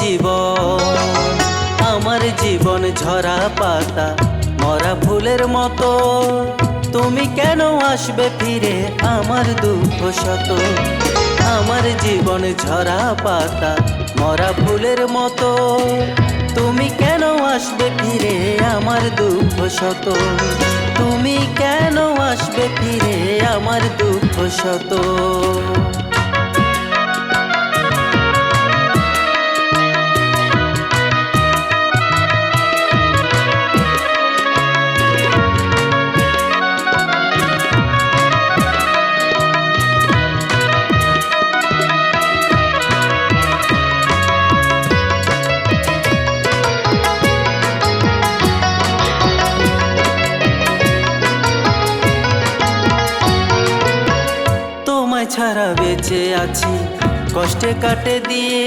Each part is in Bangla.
জীবন আমার জীবন ঝরা পাতা, মরা ফুলের মতো। তুমি কেন আসবে ফিরে আমার দুঃখ শত? আমার জীবন ঝরা পাতা, মরা ফুলের মতো। তুমি কেন আসবে ফিরে আমার দুঃখ শত? তুমি কেন আসবে ফিরে আমার দুঃখ শত? ছাড়া বেঁচে আছি, কষ্টে কাটে দিয়ে।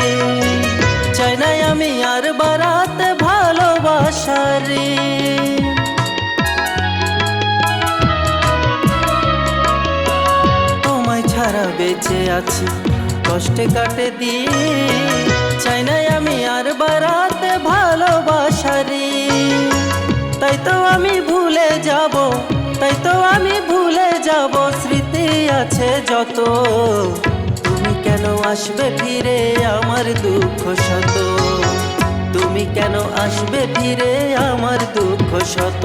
চাই নাই আমি আর বারাতে ভালোবাসারে তোমায় ছাড়া বেঁচে আছি, কষ্টে কাটে দিয়ে। চাই নাই আমি আর বারাতে ভালোবাসারে তাই তো আমি ভুলে যাব আছে যত, তুমি কেন আসবে ফিরে আমার দুঃখ শত? তুমি কেন আসবে ফিরে আমার দুঃখ শত?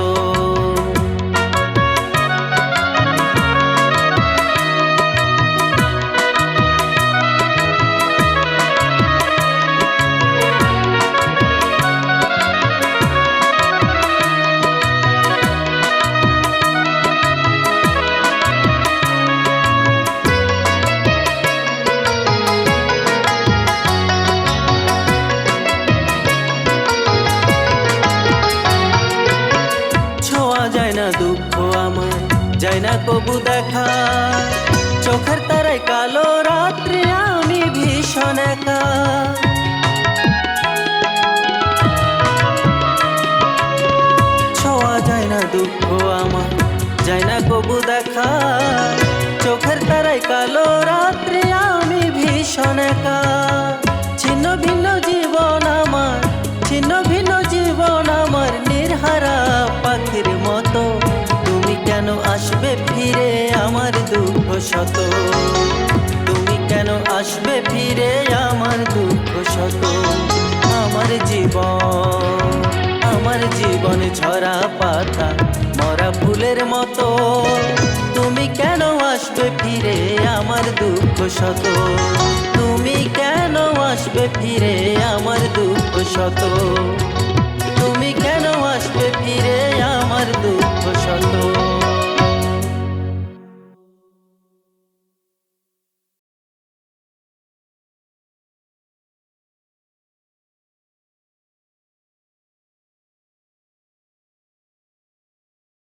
না কবু দেখা। চোখের তারায় কালো রাত্রি আমি ভীষণ একা। ছোঁয়া যায় না দুঃখ আমার, যায় না কবু দেখা। চোখের তারায় কালো রাত্রি আমি ভীষণ একা। ছিন্ন ভিন্ন জীবন আমার, ছিন্ন ভিন্ন জীবন আসবে ফিরে আমার দুঃখ শত? তুমি কেন আসবে ফিরে আমার দুঃখ শত? আমার জীবন আমার জীবন ঝরা পাতা, মরা ফুলের মতো। তুমি কেন আসবে ফিরে আমার দুঃখ শত? তুমি কেন আসবে ফিরে আমার দুঃখ শত? তুমি কেন আসবে ফিরে আমার দুঃখ